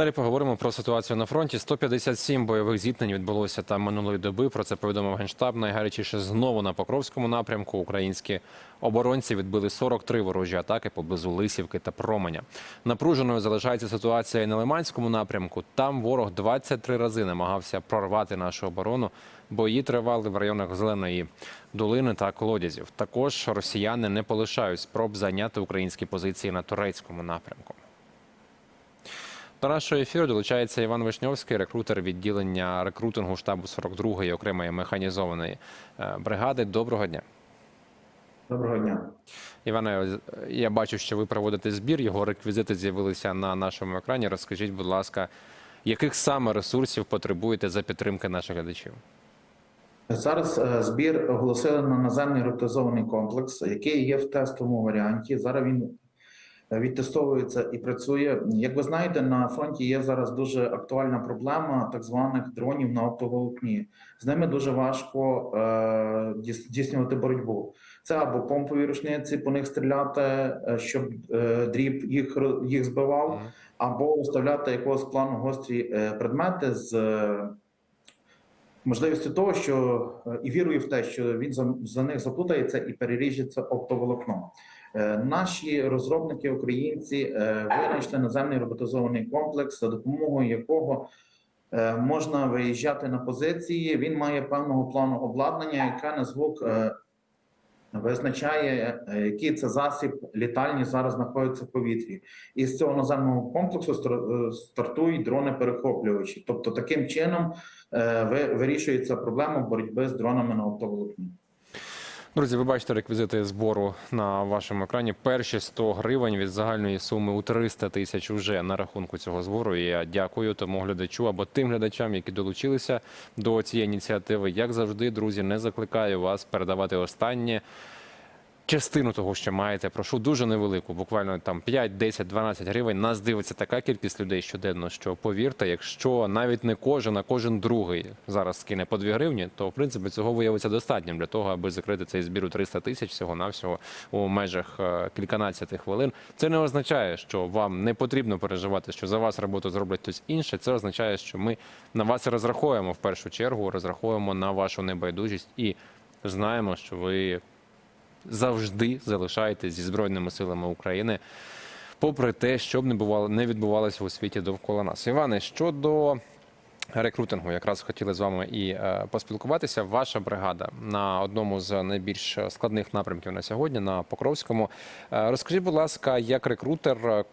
Далі поговоримо про ситуацію на фронті. 157 бойових зіткнень відбулося там минулої доби. Про це повідомив генштаб. Найгарячіше знову на Покровському напрямку. Українські оборонці відбили 43 ворожі атаки поблизу Лисівки та Променя. Напруженою залишається ситуація і на Лиманському напрямку. Там ворог 23 рази намагався прорвати нашу оборону. Бої тривали в районах Зеленої долини та колодязів. Також росіяни не полишають спроб зайняти українські позиції на турецькому напрямку. До нашого ефіру долучається Іван Вишньовський, рекрутер відділення рекрутингу штабу 42-ї окремої механізованої е, бригади. Доброго дня. Доброго дня. Іване, я бачу, що ви проводите збір. Його реквізити з'явилися на нашому екрані. Розкажіть, будь ласка, яких саме ресурсів потребуєте за підтримки наших глядачів? Зараз е, збір оголосили на наземний роботизований комплекс, який є в тестовому варіанті. Зараз він відтестовується і працює. Як ви знаєте, на фронті є зараз дуже актуальна проблема так званих дронів на оптоволокні. З ними дуже важко е, дійс- здійснювати боротьбу. Це або помпові рушниці, по них стріляти, е, щоб е, дріб їх їх збивав. Або виставляти якогось плану гострі е, предмети з е, можливістю того, що е, і вірую в те, що він за, за них заплутається і переріжеться оптоволокно. Е, Наші розробники, українці, е, винайшли наземний роботизований комплекс, за допомогою якого е, можна виїжджати на позиції. Він має певного плану обладнання, яке на звук визначає, який це засіб літальні зараз знаходиться в повітрі. І з цього наземного комплексу стар- стартують дрони-перехоплювачі. Тобто, таким чином ви- вирішується проблема боротьби з дронами на оптоволокні. Друзі, ви бачите реквізити збору на вашому екрані. Перші 100 гривень від загальної суми у 300 тисяч вже на рахунку цього збору. І я дякую тому глядачу або тим глядачам, які долучилися до цієї ініціативи. Як завжди, друзі, не закликаю вас передавати останнє. Частину того, що маєте, прошу дуже невелику, буквально там 5, 10, 12 гривень. Нас дивиться така кількість людей щоденно, що повірте, якщо навіть не кожен, а кожен другий зараз скине по 2 гривні, то в принципі цього виявиться достатнім для того, аби закрити цей збір у 300 тисяч всього навсього у межах е, кільканадцяти хвилин. Це не означає, що вам не потрібно переживати, що за вас роботу зроблять хтось інше. Це означає, що ми на вас розраховуємо в першу чергу, розраховуємо на вашу небайдужість і знаємо, що ви завжди залишаєтесь зі збройними силами України, попри те, що б не бувало не відбувалося у світі довкола нас. Іване, щодо рекрутингу, якраз хотіли з вами і е, поспілкуватися. Ваша бригада на одному з найбільш складних напрямків на сьогодні, на Покровському. Е, розкажіть, будь ласка, як рекрутер,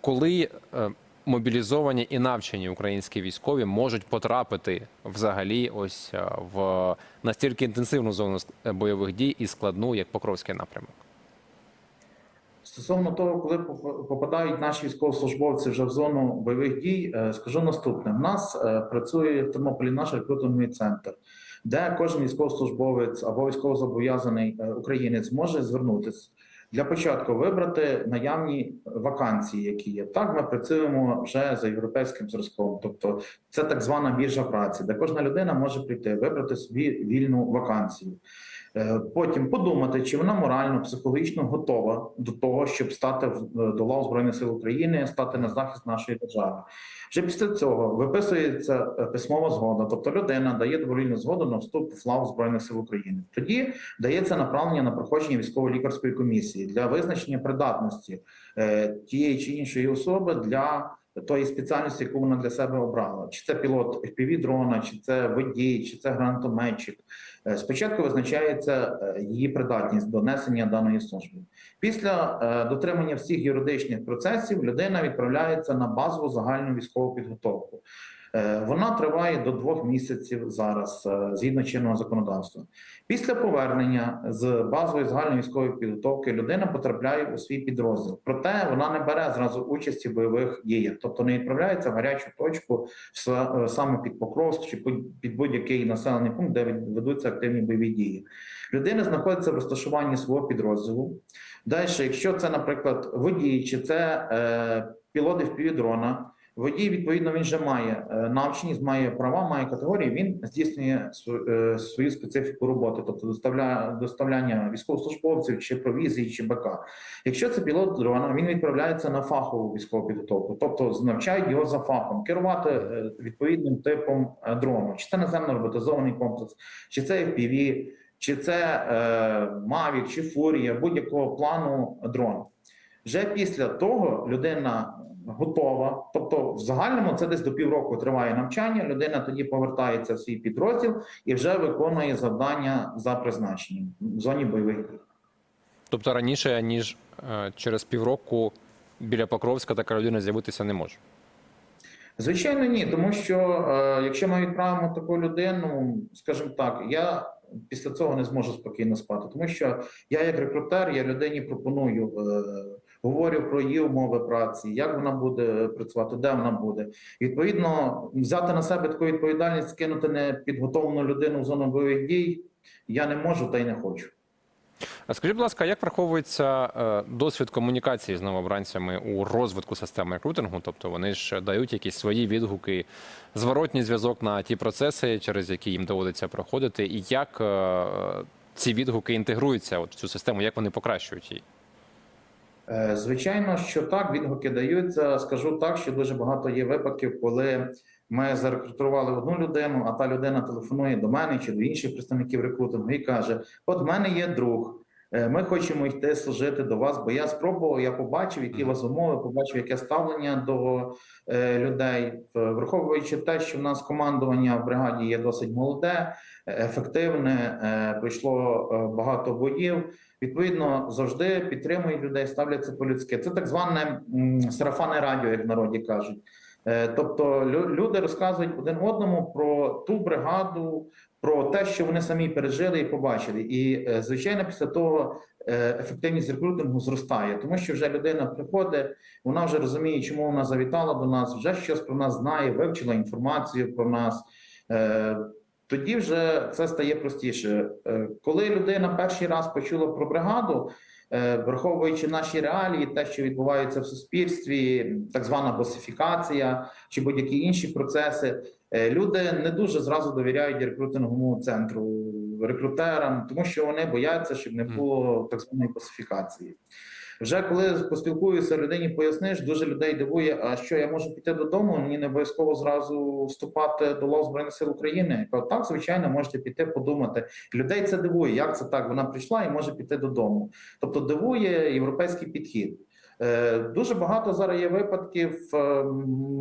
коли е, мобілізовані і навчені українські військові можуть потрапити взагалі ось е, в настільки інтенсивну зону бойових дій і складну, як Покровський напрямок? Стосовно того, коли поп- попадають наші військовослужбовці вже в зону бойових дій, е, скажу наступне: в нас е, працює в Тернополі наш рекрутинговий центр, де кожен військовослужбовець або військовозобов'язаний е, українець може звернутися для початку вибрати наявні вакансії, які є. Так, ми працюємо вже за європейським зразком, тобто це так звана біржа праці, де кожна людина може прийти, вибрати собі вільну вакансію. Е, Потім подумати, чи вона морально, психологічно готова до того, щоб стати е, до лав збройних сил України, стати на захист нашої держави. Вже після цього виписується е, письмова згода, тобто людина дає добровільну згоду на вступ в лав збройних сил України. Тоді дається направлення на проходження військово-лікарської комісії для визначення придатності тієї чи іншої особи для тої спеціальності, яку вона для себе обрала, чи це пілот fpv дрона, чи це водій, чи це гранатометчик. Е, Спочатку визначається е, її придатність до несення даної служби. Після е, дотримання всіх юридичних процесів людина відправляється на базову загальну військову підготовку. Е, Вона триває до двох місяців зараз, е, згідно чинного законодавства. Після повернення з базової загальної військової підготовки людина потрапляє у свій підрозділ. Проте вона не бере зразу участі в бойових діях, тобто не відправляється в гарячу точку в е, саме під Покровськ чи під- будь-який населений пункт, де ведуться активні бойові дії. Людина знаходиться в розташуванні свого підрозділу. Далі, якщо це, наприклад, водій, чи це е, пілот дрона, Водій, відповідно, він вже має е, навченість, має права, має категорії. Він здійснює е, свою специфіку роботи, тобто доставляння військовослужбовців чи провізії, чи БК. Якщо це пілот дрона, він відправляється на фахову військову підготовку, тобто навчають його за фахом керувати е, відповідним типом дрону, чи це наземно роботизований комплекс, чи це FPV, чи це Mavic, чи Фурія, будь-якого плану дрон. Вже після того людина готова. Тобто, в загальному це десь до півроку триває навчання. Людина тоді повертається в свій підрозділ і вже виконує завдання за призначенням в зоні бойових дій. Тобто раніше, ніж е, через півроку біля Покровська така людина з'явитися не може. Звичайно, ні, тому що е, якщо ми відправимо таку людину, скажімо так, я після цього не зможу спокійно спати, тому що я, як рекрутер, я людині пропоную, е, говорю про її умови праці, як вона буде працювати, де вона буде. Відповідно, взяти на себе таку відповідальність, скинути непідготовлену людину в зону бойових дій, я не можу та й не хочу. А скажіть, будь ласка, як враховується е, досвід комунікації з новобранцями у розвитку системи рекрутингу? Тобто вони ж дають якісь свої відгуки, зворотній зв'язок на ті процеси, через які їм доводиться проходити, і як е, ці відгуки інтегруються от в цю систему, як вони покращують її? Е, Звичайно, що так, відгуки даються. Скажу так, що дуже багато є випадків, коли ми зарекрутували одну людину, а та людина телефонує до мене чи до інших представників рекрутингу і каже: От в мене є друг. Е, Ми хочемо йти служити до вас, бо я спробував, я побачив, які у вас умови, побачив, яке ставлення до е, людей, враховуючи те, що в нас командування в бригаді є досить молоде, е, ефективне, е, пройшло е, багато боїв. Відповідно, завжди підтримують людей, ставляться по-людськи. Це так зване м, сарафанне радіо, як в народі кажуть. Е, Тобто люди розказують один одному про ту бригаду, про те, що вони самі пережили і побачили. І е, звичайно, після того е, ефективність рекрутингу зростає, тому що вже людина приходить, вона вже розуміє, чому вона завітала до нас, вже щось про нас знає, вивчила інформацію про нас. Е, Тоді вже це стає простіше. Коли людина перший раз почула про бригаду, враховуючи наші реалії, те, що відбувається в суспільстві, так звана босифікація чи будь-які інші процеси, люди не дуже зразу довіряють рекрутинговому центру, рекрутерам, тому що вони бояться, щоб не було так званої босифікації. Вже коли поспілкуюся, людині поясниш, дуже людей дивує, а що я можу піти додому, мені не обов'язково зразу вступати до лав Збройних сил України. Я кажу, так, звичайно, можете піти подумати. Людей це дивує, як це так? Вона прийшла і може піти додому. Тобто дивує європейський підхід. Е, Дуже багато зараз є випадків. е,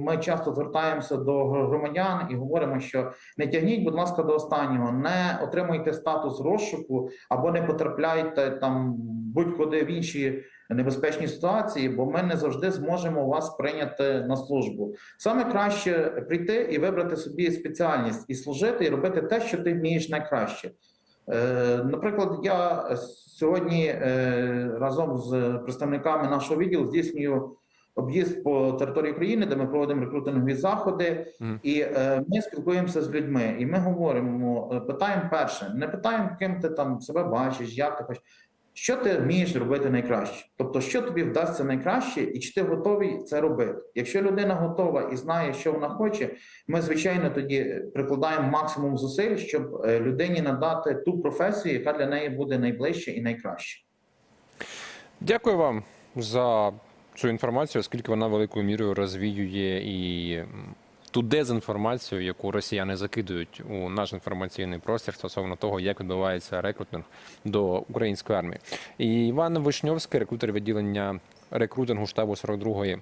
Ми часто звертаємося до громадян і говоримо, що не тягніть, будь ласка, до останнього, не отримуйте статус розшуку або не потрапляйте там будь-куди в інші небезпечні ситуації, бо ми не завжди зможемо вас прийняти на службу. Саме краще прийти і вибрати собі спеціальність і служити, і робити те, що ти вмієш найкраще. Е, Наприклад, я сьогодні е, разом з представниками нашого відділу здійснюю об'їзд по території України, де ми проводимо рекрутингові заходи, mm. і е, ми спілкуємося з людьми, і ми говоримо, питаємо перше, не питаємо, ким ти там себе бачиш, як ти хочеш. Що ти вмієш робити найкраще? Тобто, що тобі вдасться найкраще, і чи ти готовий це робити? Якщо людина готова і знає, що вона хоче, ми звичайно тоді прикладаємо максимум зусиль, щоб е, людині надати ту професію, яка для неї буде найближче і найкраще. Дякую вам за цю інформацію, оскільки вона великою мірою розвіює і ту дезінформацію, яку росіяни закидують у наш інформаційний простір стосовно того, як відбувається рекрутинг до української армії. І Іван Вишньовський, рекрутер відділення рекрутингу штабу 42-ї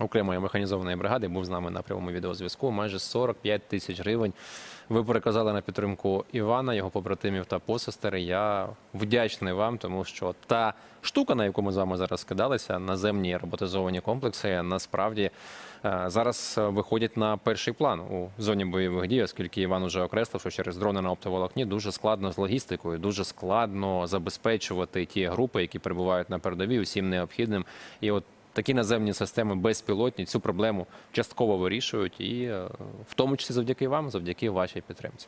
окремої механізованої бригади, був з нами на прямому відеозв'язку. Майже 45 тисяч гривень. Ви переказали на підтримку Івана, його побратимів та посестер. Я вдячний вам, тому що та штука, на яку ми з вами зараз скидалися, наземні роботизовані комплекси, насправді е, зараз виходять на перший план у зоні бойових дій, оскільки Іван уже окреслив, що через дрони на оптоволокні дуже складно з логістикою, дуже складно забезпечувати ті групи, які перебувають на передовій, усім необхідним. І от такі наземні системи безпілотні цю проблему частково вирішують, і е, в тому числі завдяки вам, завдяки вашій підтримці.